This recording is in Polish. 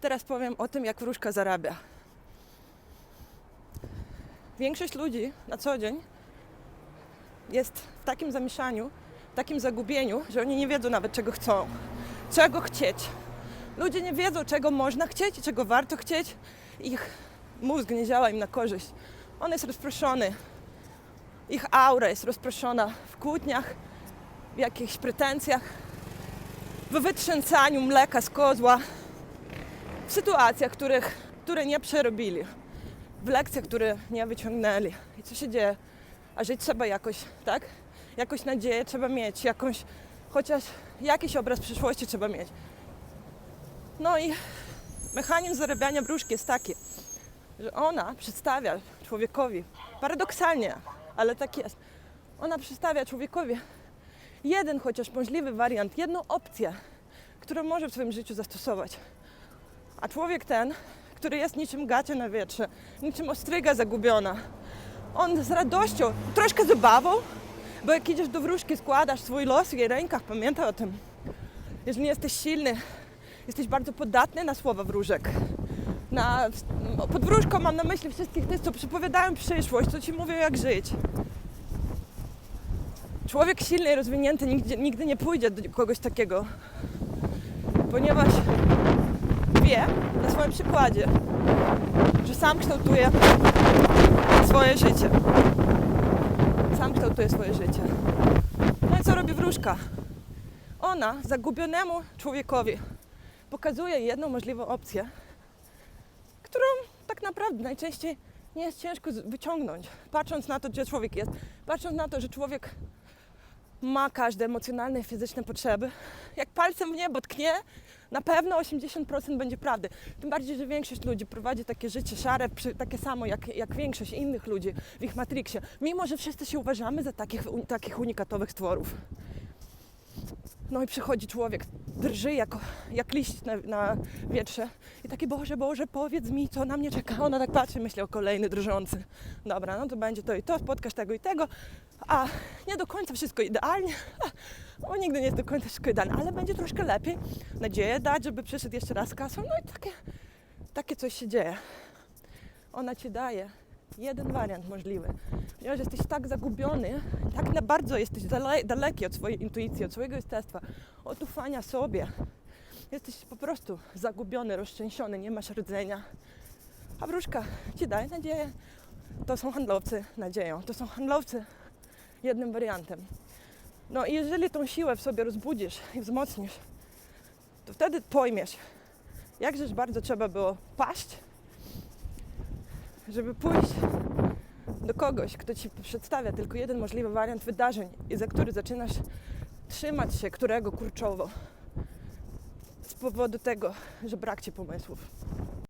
Teraz powiem o tym, jak wróżka zarabia. Większość ludzi na co dzień jest w takim zamieszaniu, w takim zagubieniu, że oni nie wiedzą nawet czego chcą, czego chcieć. Ludzie nie wiedzą, czego można chcieć czego warto chcieć. Ich mózg nie działa im na korzyść. On jest rozproszony. Ich aura jest rozproszona w kłótniach, w jakichś pretensjach, w wytrzęcaniu mleka z kozła, w sytuacjach, których, które nie przerobili, w lekcjach, które nie wyciągnęli. I co się dzieje? A żyć trzeba jakoś, tak? Jakąś nadzieję trzeba mieć, jakąś, chociaż jakiś obraz przyszłości trzeba mieć. No i mechanizm zarabiania wróżki jest taki, że ona przedstawia człowiekowi, paradoksalnie, ale tak jest, ona przedstawia człowiekowi jeden chociaż możliwy wariant, jedną opcję, którą może w swoim życiu zastosować. A człowiek ten, który jest niczym gacie na wietrze, niczym ostryga zagubiona, on z radością, troszkę z bo jak idziesz do wróżki, składasz swój los w jej rękach, pamiętaj o tym. Jeżeli jesteś silny, jesteś bardzo podatny na słowa wróżek. Na, pod wróżką mam na myśli wszystkich tych, co przepowiadają przyszłość, co ci mówią, jak żyć. Człowiek silny i rozwinięty nigdy, nigdy nie pójdzie do kogoś takiego, ponieważ na swoim przykładzie, że sam kształtuje swoje życie. Sam kształtuje swoje życie. No i co robi wróżka? Ona zagubionemu człowiekowi pokazuje jedną możliwą opcję, którą tak naprawdę najczęściej nie jest ciężko wyciągnąć. Patrząc na to, gdzie człowiek jest, patrząc na to, że człowiek ma każde emocjonalne i fizyczne potrzeby, jak palcem w niebo tknie, na pewno 80% będzie prawdy. Tym bardziej, że większość ludzi prowadzi takie życie szare, takie samo jak, jak większość innych ludzi w ich matriksie, mimo że wszyscy się uważamy za takich, takich unikatowych stworów. No i przychodzi człowiek, drży jak, liść na, na wietrze i taki, Boże, Boże, powiedz mi, co na mnie czeka. Ona tak patrzy, myśli o kolejny drżący. Dobra, no to będzie to i to, spotkasz tego i tego, a nie do końca wszystko idealnie, bo nigdy nie jest do końca wszystko idealne, ale będzie troszkę lepiej. Nadzieję dać, żeby przyszedł jeszcze raz kasą, no i takie, takie coś się dzieje. Ona ci daje jeden wariant możliwy, ponieważ jesteś tak zagubiony, tak na bardzo jesteś dale, daleki od swojej intuicji, od swojego jestestwa, od ufania sobie. Jesteś po prostu zagubiony, roztrzęsiony, nie masz rdzenia. A wróżka ci daje nadzieję. To są handlowcy nadzieją, to są handlowcy jednym wariantem. No i jeżeli tą siłę w sobie rozbudzisz i wzmocnisz, to wtedy pojmiesz, jakżeż bardzo trzeba było paść, żeby pójść do kogoś, kto ci przedstawia tylko jeden możliwy wariant wydarzeń i za który zaczynasz trzymać się którego kurczowo z powodu tego, że brak ci pomysłów.